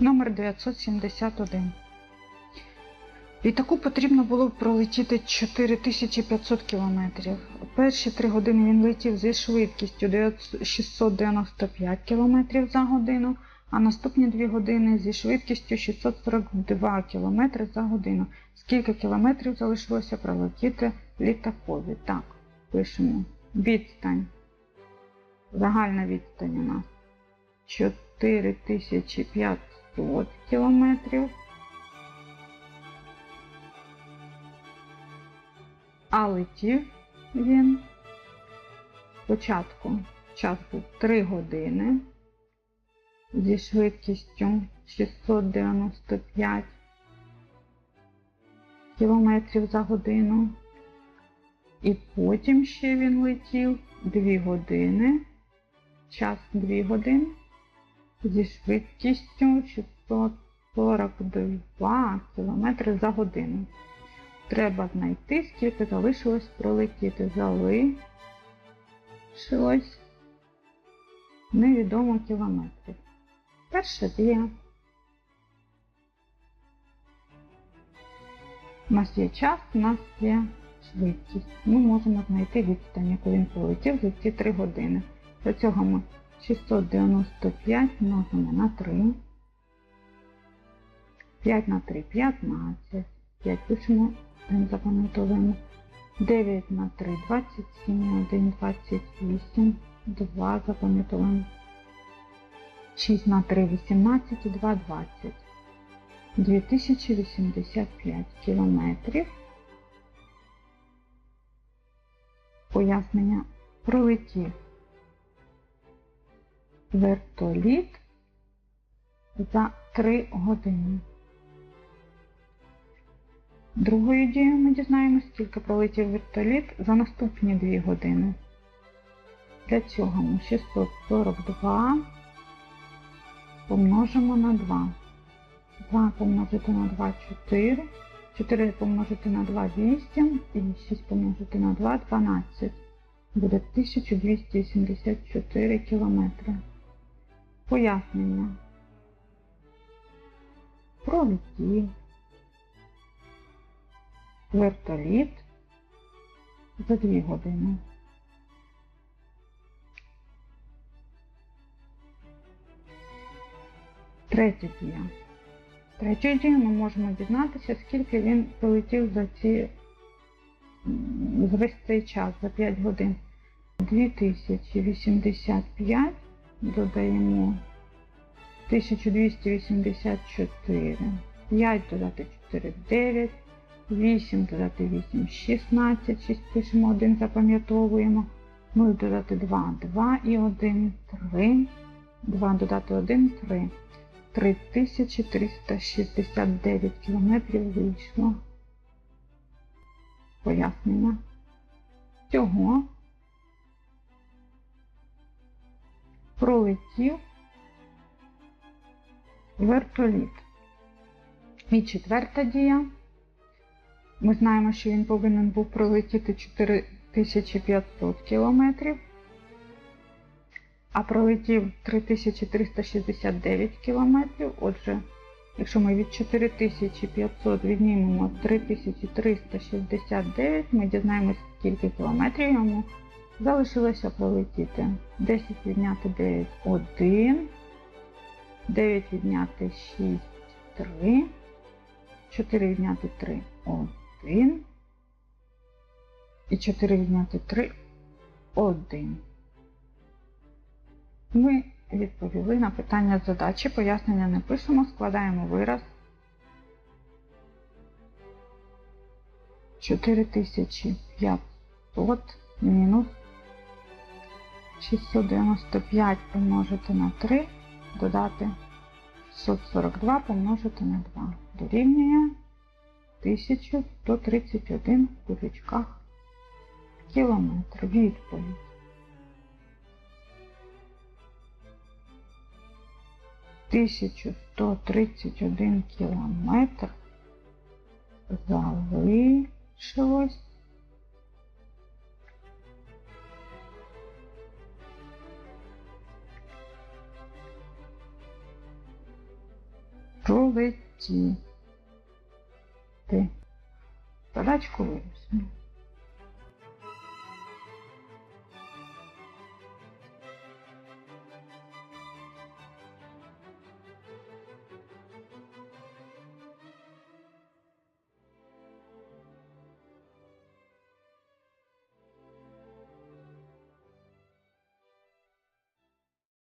номер 971. Літаку потрібно було пролетіти 4500 км. Перші 3 години він летів зі швидкістю 695 км за годину, а наступні 2 години зі швидкістю 642 км за годину. Скільки кілометрів залишилося пролетіти літакові? Так, пишемо. Відстань. Загальна відстань у нас 4500 кілометрів. А летів він спочатку час був 3 години зі швидкістю 695 кілометрів за годину. І потім ще він летів 2 години, час 2 години зі швидкістю 642 км за годину. Треба знайти, скільки залишилось пролетіти. Залишилось невідомо кілометрів. Перша дія. У нас є час, у нас є швидкість. Ми можемо знайти відстань, яку він пролетів за ці 3 години. Для цього ми 695 множимо на 3. 5 на 3 15. 5 пишемо, запам'ятовуємо. 9 на 3 27, 1 28, 2 запам'ятовуємо. 6 на 3 18 і 2 20. 2085 кілометрів. Пояснення пролетів вертоліт за 3 години. Другою дією ми дізнаємося, скільки пролетів вертоліт за наступні 2 години. Для цього ми 642 помножимо на 2. 2 помножити на 2 4. 4 помножити на 2 8 і 6 помножити на 2 12. Буде 1284 кілометри. Пояснення. Пролетів. Вертоліт за 2 години. Третя дія. Третьою дією ми можемо дізнатися, скільки він полетів за ці за весь цей час, за 5 годин. 2085 додаємо 1284. 5 додати 4 9. 8 додати 8 16. 6 пишемо 1, запам'ятовуємо. 0 додати 2 2 і 1 3. 2 додати 1 3. 3369 кілометрів вийшло. Пояснення. Цього пролетів вертоліт. І четверта дія. Ми знаємо, що він повинен був пролетіти 4500 кілометрів а пролетів 3369 кілометрів. Отже, якщо ми від 4500 віднімемо 3369, ми дізнаємося, скільки кілометрів йому залишилося пролетіти. 10 відняти 9 1, 9 відняти 6 3, 4 відняти 3 1 і 4 відняти 3 1. Ми відповіли на питання задачі, пояснення не пишемо, складаємо вираз. 4500 мінус 695 помножити на 3, додати 642 помножити на 2. Дорівнює 1131 в кубічках кілометр. Відповідь. 1131 кілометр залишилось Пролетіти. Задачку вирішено.